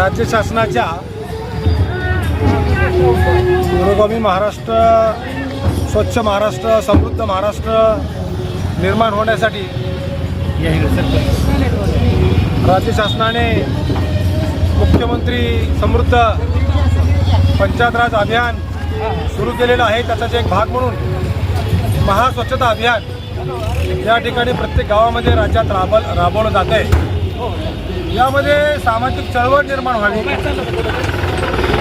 राज्य शासनाच्या पुरोगामी महाराष्ट्र स्वच्छ महाराष्ट्र समृद्ध महाराष्ट्र निर्माण होण्यासाठी राज्य शासनाने मुख्यमंत्री समृद्ध पंचायत राज अभियान सुरू केलेलं आहे. त्याचाच एक भाग म्हणून महास्वच्छता अभियान या ठिकाणी प्रत्येक गावामध्ये राज्यात राब राबवलं जात आहे यामध्ये सामाजिक चळवळ निर्माण व्हावी.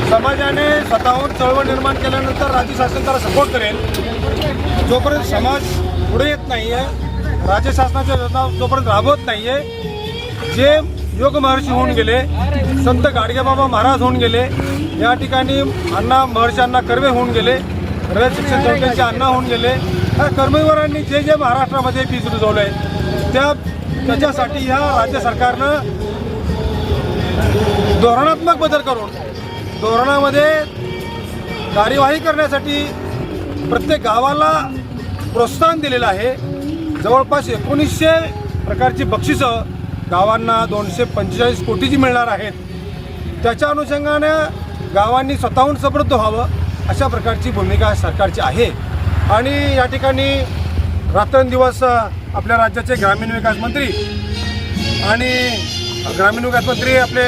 समाजाने स्वतःहून चळवळ निर्माण केल्यानंतर राज्य शासन त्याला सपोर्ट करेल. जोपर्यंत समाज पुढे येत नाही आहे राज्य शासनाच्या योजना जोपर्यंत राबवत नाही आहे जे योग महर्षी होऊन गेले संत गाडगेबाबा महाराज होऊन गेले या ठिकाणी अण्णा महर्षी अण्णा कर्वे होऊन गेले रयत शिक्षण संस्थेचे अण्णा होऊन गेले ह्या कर्मवीरांनी जे जे महाराष्ट्रामध्ये बीज रुजवलं आहे त्या त्याच्यासाठी ह्या राज्य सरकारनं धोरणात्मक बदल करून धोरणामध्ये कार्यवाही करण्यासाठी प्रत्येक गावाला प्रोत्साहन दिलेलं आहे. जवळपास एकोणीसशे प्रकारची बक्षिसं गावांना दोनशे पंचेचाळीस कोटीची मिळणार आहेत. त्याच्या अनुषंगानं गावांनी स्वतःहून समृद्ध व्हावं अशा प्रकारची भूमिका सरकारची आहे. आणि या ठिकाणी रात्रंदिवस आपल्या राज्याचे ग्रामीण विकास मंत्री आणि ग्रामीण विकास मंत्री आपले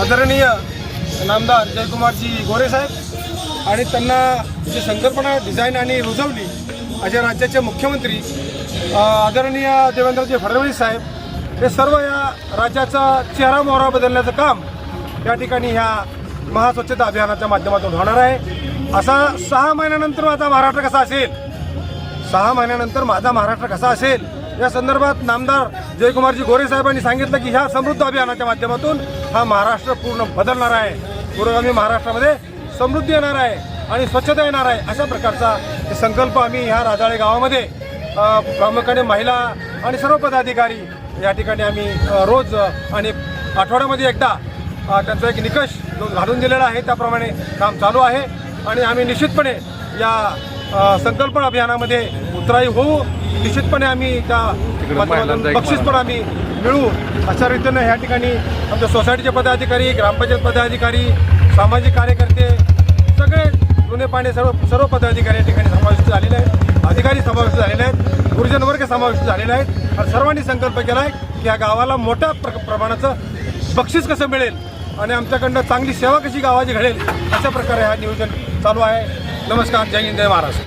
आदरणीय नामदार जयकुमारजी गोरे साहेब आणि त्यांना जी संकल्पना डिझाईन आणि रुजवली असे राज्याचे मुख्यमंत्री आदरणीय देवेंद्रजी फडणवीस साहेब हे सर्व या राज्याचा चेहरा मोहरा बदलण्याचं काम या ठिकाणी ह्या महास्वच्छता अभियानाच्या माध्यमातून होणार आहे. असा सहा महिन्यानंतर माझा महाराष्ट्र कसा असेल? सहा महिन्यानंतर माझा महाराष्ट्र कसा असेल? या संदर्भात नामदार जयकुमारजी गोरे साहेबांनी सांगितलं की ह्या समृद्ध अभियानाच्या माध्यमातून हा महाराष्ट्र पूर्ण बदलणार आहे. पुरोगामी महाराष्ट्रामध्ये समृद्धी येणार आहे आणि स्वच्छता येणार आहे अशा प्रकारचा संकल्प आम्ही ह्या राजाळे गावामध्ये प्रामुख्याने महिला आणि सर्व पदाधिकारी या ठिकाणी आम्ही रोज आणि आठवड्यामध्ये एकदा त्यांचा एक निकष जो घालून दिलेला आहे त्याप्रमाणे काम चालू आहे. आणि आम्ही निश्चितपणे या संकल्प अभियानामध्ये उतराई होऊ निश्चितपणे आम्ही त्या बक्षीस पण आम्ही मिळवू अशा रीतीनं ह्या ठिकाणी आमच्या सोसायटीचे पदाधिकारी ग्रामपंचायत पदाधिकारी सामाजिक कार्यकर्ते सगळे जुने पाणी सर्व सर्व पदाधिकारी या ठिकाणी समाविष्ट झालेले आहेत. अधिकारी समाविष्ट झालेले आहेत. गुरुजन वर्ग समाविष्ट झालेले आहेत. आणि सर्वांनी संकल्प केला आहे की या गावाला मोठ्या प्र प्रमाणाचं बक्षीस कसं मिळेल आणि आमच्याकडनं चांगली सेवा कशी गावाची घडेल अशा प्रकारे हा नियोजन चालू आहे. नमस्कार. जय हिंद जय महाराष्ट्र.